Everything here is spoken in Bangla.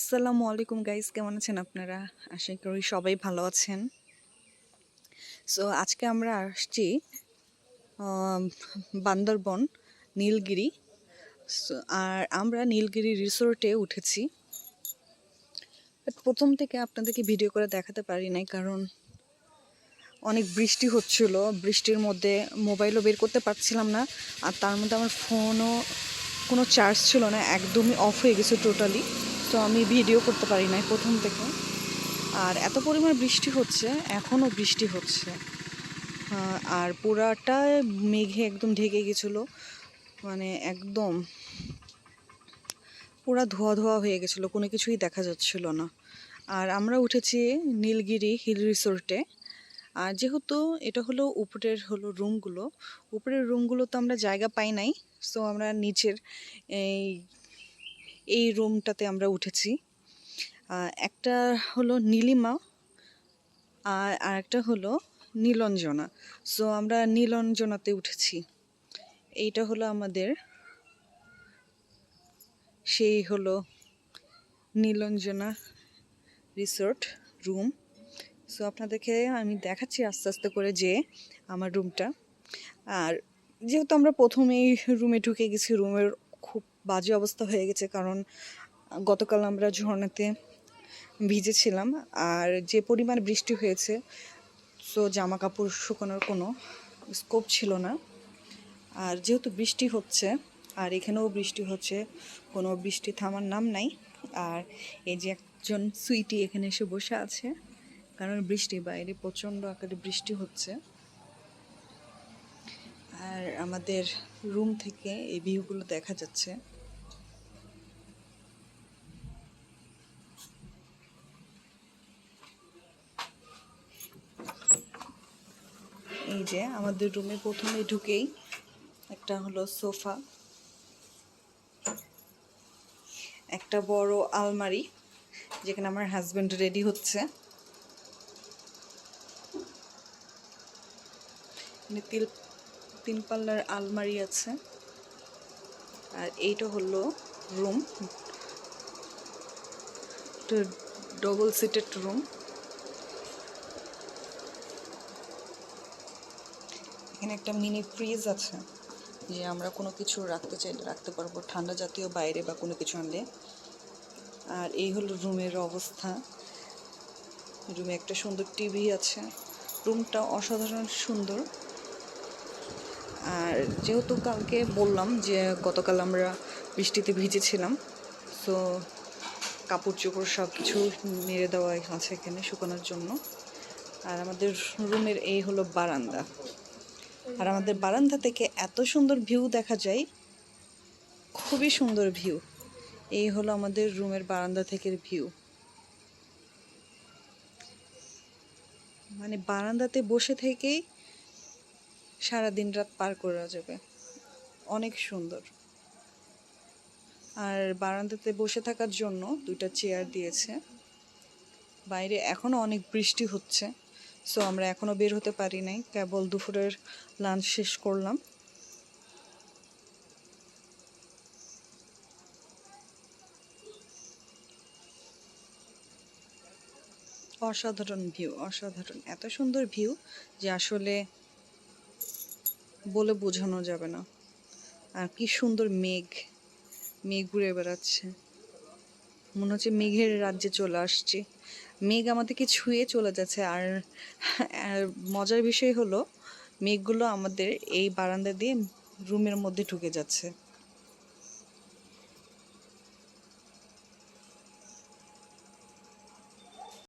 আসসালামু আলাইকুম গাইস, কেমন আছেন আপনারা? আশা করি সবাই ভালো আছেন। সো আজকে আমরা আসছি বান্দরবন, নীলগিরি। আর আমরা নীলগিরি রিসোর্টে উঠেছি। প্রথম থেকে আপনাদেরকে ভিডিও করে দেখাতে পারি নাই, কারণ অনেক বৃষ্টি হচ্ছিল। বৃষ্টির মধ্যে মোবাইলও বের করতে পারছিলাম না, আর তার মধ্যে আমার ফোনও কোনো চার্জ ছিল না, একদমই অফ হয়ে গেছে টোটালি তো আমি ভিডিও করতে পারি নাই প্রথম থেকে। আর এত পরিমাণ বৃষ্টি হচ্ছে এখনও বৃষ্টি হচ্ছে। আর পুরাটা মেঘে একদম ঢেকে গেছিল। মানে একদম পুরা ধোয়া ধোয়া হয়ে গেছিল, কোনো কিছুই দেখা যাচ্ছিল না। আর আমরা উঠেছি নীলগিরি হিল রিসোর্টে। আর যেহেতু এটা হলো উপরের হলো রুমগুলো, উপরের রুমগুলো তো আমরা জায়গা পাই নাই। সো আমরা নিচের এই এই রুমটাতে আমরা উঠেছি। একটা হলো নীলিমা আর আরেকটা হলো নীলঞ্জনা। সো আমরা নীলঞ্জনাতে উঠেছি। এইটা হলো আমাদের, সেই হলো নীলঞ্জনা রিসোর্ট রুম। সো আপনাদেরকে আমি দেখাচ্ছি আস্তে আস্তে করে যে আমার রুমটা। আর যেহেতু আমরা প্রথমেই রুমে ঢুকে গেছি, রুমের বাজে অবস্থা হয়ে গেছে, কারণ গতকাল আমরা ঝর্ণাতে ভিজেছিলাম আর যে পরিমাণ বৃষ্টি হয়েছে সো জামা কাপড় শুকানোর কোনো স্কোপ ছিল না। আর যেহেতু বৃষ্টি হচ্ছে, আর এখানেও বৃষ্টি হচ্ছে, কোনো বৃষ্টি থামার নাম নাই। আর এই যে একজন সুইটি এখানে এসে বসে আছে, কারণ বৃষ্টি, বাইরে প্রচণ্ড আকারে বৃষ্টি হচ্ছে। আর আমাদের রুম থেকে এই ভিউগুলো দেখা যাচ্ছে। যে আমাদের রুমে প্রথমে ঢুকেই একটা হলো সোফা, একটা বড় আলমারি যেখানে আমার হাজব্যান্ড রেডি হচ্ছে। তিল, তিন পাল্লার আলমারি আছে। আর এইটা হলো রুম ডবল সিটেড রুম এখানে একটা মিনি ফ্রিজ আছে। যে আমরা কোনো কিছু রাখতে চাইলে রাখতে পারব ঠান্ডা জাতীয় বাইরে বা কোনো কিছু আনলে। আর এই হলো রুমের অবস্থা। রুমে একটা সুন্দর টিভি আছে। রুমটা অসাধারণ সুন্দর। আর যেহেতু কালকে বললাম যে গতকাল আমরা বৃষ্টিতে ভিজেছিলাম তো কাপড় চোপড় সব কিছু মেরে দেওয়া আছে এখানে শুকানোর জন্য। আর আমাদের রুমের এই হলো বারান্দা। আর আমাদের বারান্দা থেকে এত সুন্দর ভিউ দেখা যায়, খুবই সুন্দর ভিউ। এই হলো আমাদের রুমের বারান্দা থেকে ভিউ। মানে বারান্দাতে বসে থেকেই সারা দিন রাত পার করা যাবে। অনেক সুন্দর। আর বারান্দাতে বসে থাকার জন্য দুইটা চেয়ার দিয়েছে। বাইরে এখনও অনেক বৃষ্টি হচ্ছে। সো আমরা এখনও বের হতে পারি নাই। কেবল দুপুরের লাঞ্চ শেষ করলাম। অসাধারণ ভিউ অসাধারণ। এত সুন্দর ভিউ যে আসলে বলে বোঝানো যাবে না। আর কি সুন্দর মেঘ মেঘ ঘুরে বেড়াচ্ছে। মনে হচ্ছে মেঘের রাজ্যে চলে আসছি। মেঘ আমাদেরকে ছুঁয়ে চলে যাচ্ছে। আর মজার বিষয় হলো, মেঘগুলো আমাদের এই বারান্দা দিয়ে রুমের মধ্যে ঢুকে যাচ্ছে।